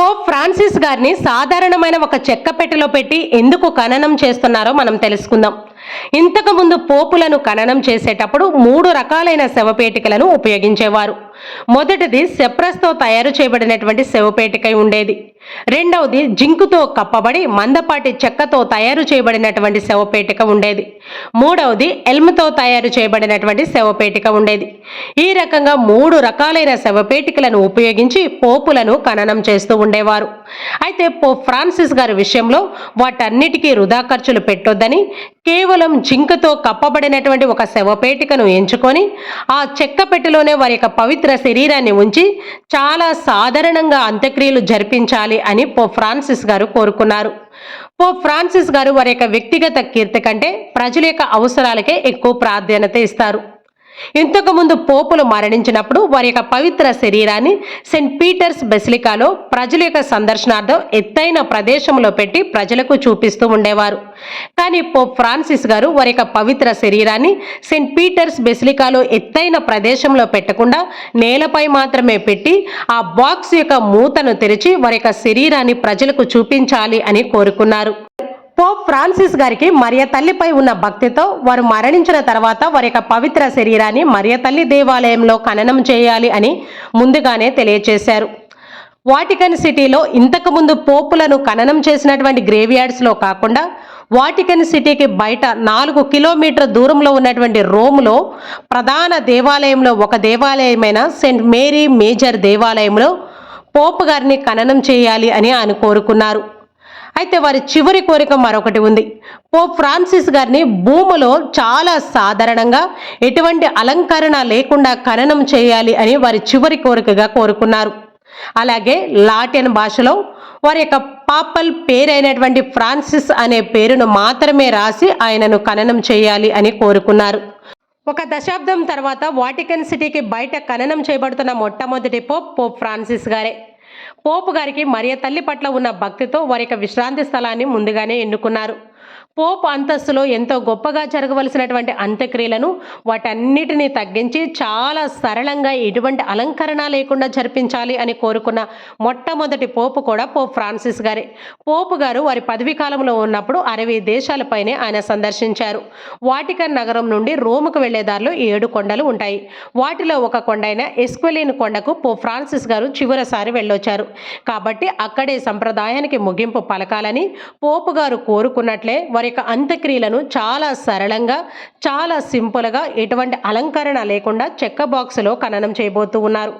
Pope Francis గారిని సాధారణమైన ఒక చెక్క పెట్టెలో పెట్టి ఎందుకు ఖననం చేస్తున్నారో మనం తెలుసుకుందాం. ఇంతకుముందు పోపులను ఖననం చేసేటప్పుడు మూడు రకాలైన శవపేటికలను ఉపయోగించేవారు. మొదటిది సెప్రస్తో తయారు చేయబడినటువంటి శవపేటిక ఉండేది. రెండవది జింకుతో కప్పబడి మందపాటి చెక్కతో తయారు చేయబడినటువంటి శవపేటిక ఉండేది. మూడవది ఎల్మ్తో తయారు చేయబడినటువంటి శవపేటిక ఉండేది. ఈ రకంగా మూడు రకాలైన శవపేటికలను ఉపయోగించి పోపులను ఖననం చేస్తూ ఉండేవారు. అయితే పోప్ ఫ్రాన్సిస్ గారి విషయంలో వాటన్నిటికీ వృధా ఖర్చులు పెట్టొద్దని కేవలం జింకతో కప్పబడినటువంటి ఒక శవపేటికను ఎంచుకొని ఆ చెక్క పెట్టెలోనే వారి యొక్క పవిత్ర శరీరాన్ని ఉంచి చాలా సాధారణంగా అంత్యక్రియలు జరిపించాలి అని పో ఫ్రాన్సిస్ గారు కోరుకున్నారు. పో ఫ్రాన్సిస్ గారు వారి యొక్క వ్యక్తిగత కీర్తి కంటే ప్రజల యొక్క అవసరాలకే ఎక్కువ ప్రాధాన్యత ఇస్తారు. ఇంతకుముందు పోపులు మరణించినప్పుడు వారి యొక్క పవిత్ర శరీరాన్ని సెయింట్ పీటర్స్ బెసిలికాలో ప్రజల యొక్క సందర్శనార్థం ఎత్తైన ప్రదేశంలో పెట్టి ప్రజలకు చూపిస్తూ ఉండేవారు. కానీ పోప్ ఫ్రాన్సిస్ గారు వారి యొక్క పవిత్ర శరీరాన్ని సెయింట్ పీటర్స్ బెసిలికాలో ఎత్తైన ప్రదేశంలో పెట్టకుండా నేలపై మాత్రమే పెట్టి ఆ బాక్స్ యొక్క మూతను తెరిచి వారి యొక్క శరీరాన్ని ప్రజలకు చూపించాలి అని కోరుకున్నారు. పోప్ ఫ్రాన్సిస్ గారికి మరియ తల్లిపై ఉన్న భక్తితో వారు మరణించిన తర్వాత వారి యొక్క పవిత్ర శరీరాన్ని మరియ తల్లి దేవాలయంలో ఖననం చేయాలి అని ముందుగానే తెలియచేశారు. వాటికన్ సిటీలో ఇంతకుముందు పోపులను ఖననం చేసినటువంటి గ్రేవ్యార్డ్స్లో కాకుండా వాటికన్ సిటీకి బయట నాలుగు కిలోమీటర్ దూరంలో ఉన్నటువంటి రోమ్లో ప్రధాన దేవాలయంలో ఒక దేవాలయమైన సెయింట్ మేరీ మేజర్ దేవాలయంలో పోపు గారిని ఖననం చేయాలి అని ఆయన కోరుకున్నారు. అయితే వారి చివరి కోరిక మరొకటి ఉంది. పోప్ ఫ్రాన్సిస్ గారిని భూములో చాలా సాధారణంగా ఎటువంటి అలంకరణ లేకుండా ఖననం చేయాలి అని వారి చివరి కోరికగా కోరుకున్నారు. అలాగే లాటిన్ భాషలో వారి యొక్క పాపల్ పేరైనటువంటి ఫ్రాన్సిస్ అనే పేరును మాత్రమే రాసి ఆయనను ఖననం చేయాలి అని కోరుకున్నారు. ఒక దశాబ్దం తర్వాత వాటికన్ సిటీకి బయట ఖననం చేయబడుతున్న మొట్టమొదటి పోప్ పోప్ ఫ్రాన్సిస్ గారే. పోపు గారికి మరియ తల్లి పట్ల ఉన్న భక్తితో వారి యొక్క విశ్రాంతి స్థలాన్ని ముందుగానే ఎన్నుకున్నారు. పోప్ అంతస్తులో ఎంతో గొప్పగా జరగవలసినటువంటి అంత్యక్రియలను వాటన్నిటినీ తగ్గించి చాలా సరళంగా ఎటువంటి అలంకరణ లేకుండా జరిపించాలి అని కోరుకున్న మొట్టమొదటి పోపు కూడా పోప్ ఫ్రాన్సిస్ గారే. పోపు గారు వారి పదవీ కాలంలో ఉన్నప్పుడు అరవై దేశాలపైనే ఆయన సందర్శించారు. వాటికన్ నగరం నుండి రోముకు వెళ్ళే దారిలో ఏడు కొండలు ఉంటాయి. వాటిలో ఒక కొండ అయిన ఎస్క్వెలిన్ కొండకు పోప్ ఫ్రాన్సిస్ గారు చివరిసారి వెళ్ళొచ్చారు. కాబట్టి అక్కడే సంప్రదాయానికి ముగింపు పలకాలని పోపు గారు కోరుకున్నట్లే వారి యొక్క అంత్యక్రియలను చాలా సరళంగా చాలా సింపుల్గా ఎటువంటి అలంకరణ లేకుండా చెక్క బాక్సులో ఖననం చేయబోతూ ఉన్నారు.